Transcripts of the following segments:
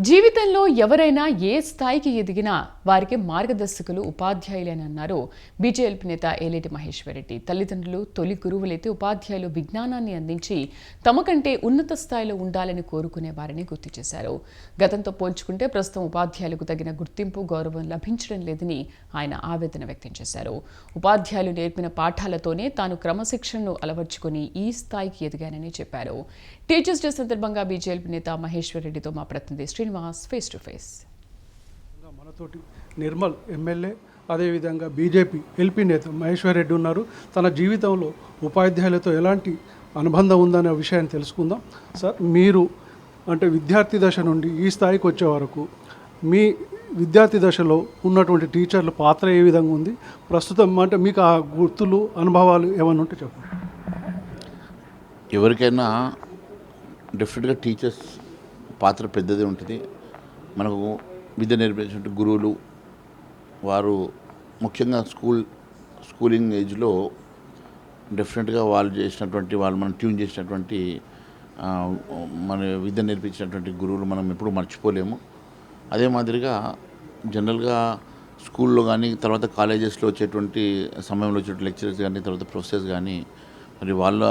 జీవితంలో ఎవరైనా ఏ స్థాయికి ఎదిగినా వారికి మార్గదర్శకులు ఉపాధ్యాయులేని అన్నారు బీజేపీ నేత ఏలేటి మహేశ్వరరెడ్డి. తల్లిదండ్రులు తొలి గురువులైతే ఉపాధ్యాయులు విజ్ఞానాన్ని అందించి తమ కంటే ఉన్నత స్థాయిలో ఉండాలని కోరుకునే వారిని గుర్తు చేశారు. గతంతో పోల్చుకుంటే ప్రస్తుతం ఉపాధ్యాయులకు తగిన గుర్తింపు గౌరవం లభించడం లేదని ఆయన ఆవేదన వ్యక్తం చేశారు. ఉపాధ్యాయులు నేర్పిన పాఠాలతోనే తాను క్రమశిక్షణను అలవర్చుకుని ఈ స్థాయికి ఎదిగానని చెప్పారు. టీచర్స్ డే సందర్భంగా బీజేపీ నేత మహేశ్వరరెడ్డితో మా ప్రతినిధి శ్రీనివాస్ ఫేస్ టు ఫేస్ మనతోటి నిర్మల్ ఎమ్మెల్యే అదేవిధంగా బీజేపీ ఎల్పీ నేత మహేశ్వర్ రెడ్డి ఉన్నారు. తన జీవితంలో ఉపాధ్యాయులతో ఎలాంటి అనుబంధం ఉందనే విషయాన్ని తెలుసుకుందాం. సార్ మీరు అంటే విద్యార్థి దశ నుండి ఈ స్థాయికి వచ్చే వరకు మీ విద్యార్థి దశలో ఉన్నటువంటి టీచర్ల పాత్ర ఏ విధంగా ఉంది? ప్రస్తుతం అంటే మీకు ఆ గుర్తులు అనుభవాలు ఏమైనా ఉంటే చెప్పండి. ఎవరికైనా డెఫినెట్గా టీచర్స్ పాత్ర పెద్దది ఉంటుంది. మనకు విద్య నేర్పించినటువంటి గురువులు వారు ముఖ్యంగా స్కూల్ స్కూలింగ్ ఏజ్లో డెఫినెట్గా వాళ్ళు చేసినటువంటి వాళ్ళు మనం ట్యూన్ చేసినటువంటి మన విద్య నేర్పించినటువంటి గురువులు మనం ఎప్పుడూ మర్చిపోలేము. అదే మాదిరిగా జనరల్గా స్కూల్లో కానీ తర్వాత కాలేజెస్లో వచ్చేటువంటి సమయంలో వచ్చే లెక్చరర్స్ కానీ తర్వాత ప్రొఫెసర్స్ కానీ మరి వాళ్ళ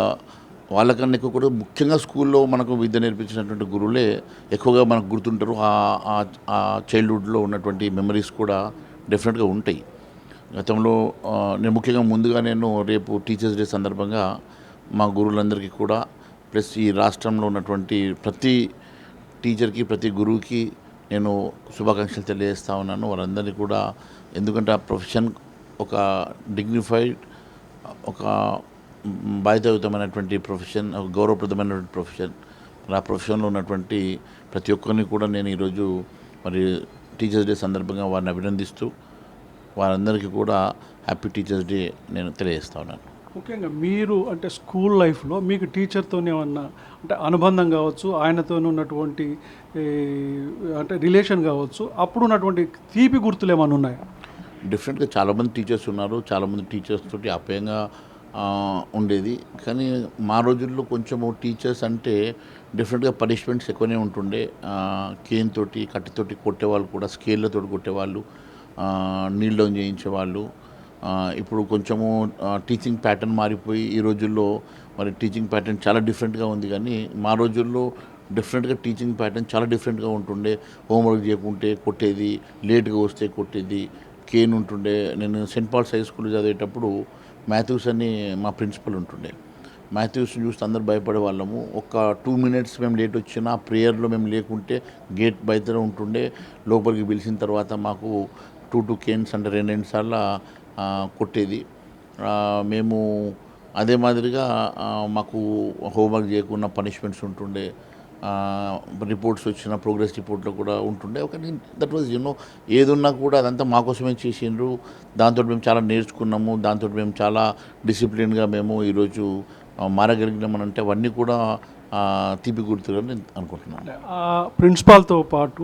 వాళ్ళకన్నా ఎక్కువ కూడా ముఖ్యంగా స్కూల్లో మనకు విద్య నేర్పించినటువంటి గురువులే ఎక్కువగా మనకు గుర్తుంటారు. ఆ- ఆ- చైల్డ్హుడ్లో ఉన్నటువంటి మెమరీస్ కూడా డెఫినెట్గా ఉంటాయి. గతంలో నేను ముఖ్యంగా ముందుగా నేను రేపు టీచర్స్ డే సందర్భంగా మా గురువులందరికీ కూడా ప్లస్ ఈ రాష్ట్రంలో ఉన్నటువంటి ప్రతి టీచర్కి ప్రతి గురువుకి నేను శుభాకాంక్షలు తెలియజేస్తా ఉన్నాను. వారందరినీ కూడా ఎందుకంటే ఆ ప్రొఫెషన్ ఒక డిగ్నిఫైడ్ ఒక బాధ్యతాయుతమైనటువంటి ప్రొఫెషన్ ఒక గౌరవప్రదమైనటువంటి ప్రొఫెషన్ ఆ ప్రొఫెషన్లో ఉన్నటువంటి ప్రతి ఒక్కరిని కూడా నేను ఈరోజు మరి టీచర్స్ డే సందర్భంగా వారిని అభినందిస్తూ వారందరికీ కూడా హ్యాపీ టీచర్స్ డే నేను తెలియజేస్తా ఉన్నాను. ముఖ్యంగా మీరు అంటే స్కూల్ లైఫ్లో మీకు టీచర్తో ఏమన్నా అంటే అనుబంధం కావచ్చు ఆయనతో ఉన్నటువంటి అంటే రిలేషన్ కావచ్చు అప్పుడు ఉన్నటువంటి తీపి గుర్తులు ఏమైనా ఉన్నాయా? డిఫరెంట్గా చాలామంది టీచర్స్ ఉన్నారు చాలామంది టీచర్స్ తోటి అపయంగా ఆ, ఉండేది. కానీ మా రోజుల్లో కొంచెము టీచర్స్ అంటే డిఫరెంట్గా పనిష్మెంట్స్ ఎక్కువనే ఉంటుండే. కేన్ తోటి కట్టెతోటి కొట్టేవాళ్ళు కూడా స్కేళ్ళతో కొట్టేవాళ్ళు నీళ్ళు డౌన్ చేయించేవాళ్ళు. ఇప్పుడు కొంచెము టీచింగ్ ప్యాటర్న్ మారిపోయి ఈ రోజుల్లో మరి టీచింగ్ ప్యాటర్న్ చాలా డిఫరెంట్గా ఉంది కానీ మా రోజుల్లో డిఫరెంట్గా టీచింగ్ ప్యాటర్న్ చాలా డిఫరెంట్గా ఉంటుండే. హోంవర్క్ చేయకుంటే కొట్టేది లేట్గా వస్తే కొట్టేది కేన్ ఉంటుండే. నేను సెయింట్ పాల్స్ హై స్కూల్ చదివేటప్పుడు మాథ్యూస్ అని మా ప్రిన్సిపల్ ఉంటుండే. మాథ్యూస్ని చూస్తే అందరు భయపడే వాళ్ళము. ఒక టూ మినిట్స్ మేము లేట్ వచ్చినా ప్రేయర్లో మేము లేకుంటే గేట్ బయట ఉంటుండే. లోపలికి పిలిచిన తర్వాత మాకు టూ టూ కేన్స్ అంటే రెండు రెండు సార్లు కొట్టేది. మేము అదే మాదిరిగా మాకు హోంవర్క్ చేయకుండా పనిష్మెంట్స్ ఉంటుండే. రిపోర్ట్స్ వచ్చిన ప్రోగ్రెస్ రిపోర్ట్లో కూడా ఉంటుండే. ఒక దట్ వాజ్ యూనో ఏదున్నా కూడా అదంతా మాకోసమే చేసిండ్రు. దాంతో మేము చాలా నేర్చుకున్నాము. దాంతో మేము చాలా డిసిప్లిన్గా మేము ఈరోజు ఆ, మారగలిగినామనంటే అవన్నీ కూడా తీపి గుర్తుగా నేను అనుకుంటున్నాను ప్రిన్సిపాల్తో పాటు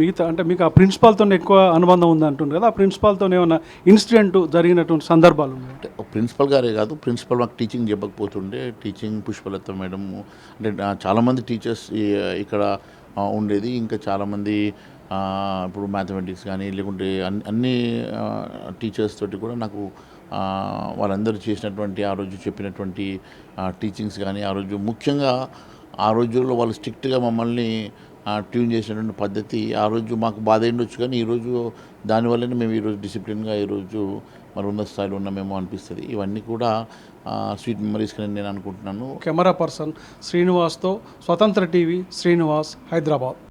మిగతా అంటే మీకు ఆ ప్రిన్సిపాల్తో ఎక్కువ అనుబంధం ఉంది అంటుంది కదా ఆ ప్రిన్సిపాల్తో ఏమైనా ఇన్సిడెంట్ జరిగినటువంటి సందర్భాలు ఉన్నాయి? అంటే ప్రిన్సిపల్ గారే కాదు ప్రిన్సిపల్ మాకు టీచింగ్ చెప్పకపోతుండే టీచింగ్ పుష్పలత మేడం అంటే చాలామంది టీచర్స్ ఇక్కడ ఉండేది. ఇంకా చాలామంది ఇప్పుడు మ్యాథమెటిక్స్ కానీ లేకుంటే అన్ని అన్ని టీచర్స్ తోటి కూడా నాకు వాళ్ళందరూ చేసినటువంటి ఆ రోజు చెప్పినటువంటి టీచింగ్స్ కానీ ఆ రోజు ముఖ్యంగా ఆ రోజుల్లో వాళ్ళు స్ట్రిక్ట్గా మమ్మల్ని ట్యూన్ చేసినటువంటి పద్ధతి ఆ రోజు మాకు బాధ ఉండొచ్చు కానీ ఈరోజు దానివల్లనే మేము ఈరోజు డిసిప్లిన్గా ఈరోజు మరి ఉన్న స్థాయిలో ఉన్నామేమో అనిపిస్తుంది. ఇవన్నీ కూడా స్వీట్ మెమరీస్ అని నేను అనుకుంటున్నాను. కెమెరా పర్సన్ శ్రీనివాస్తో స్వతంత్ర టీవీ శ్రీనివాస్ హైదరాబాద్.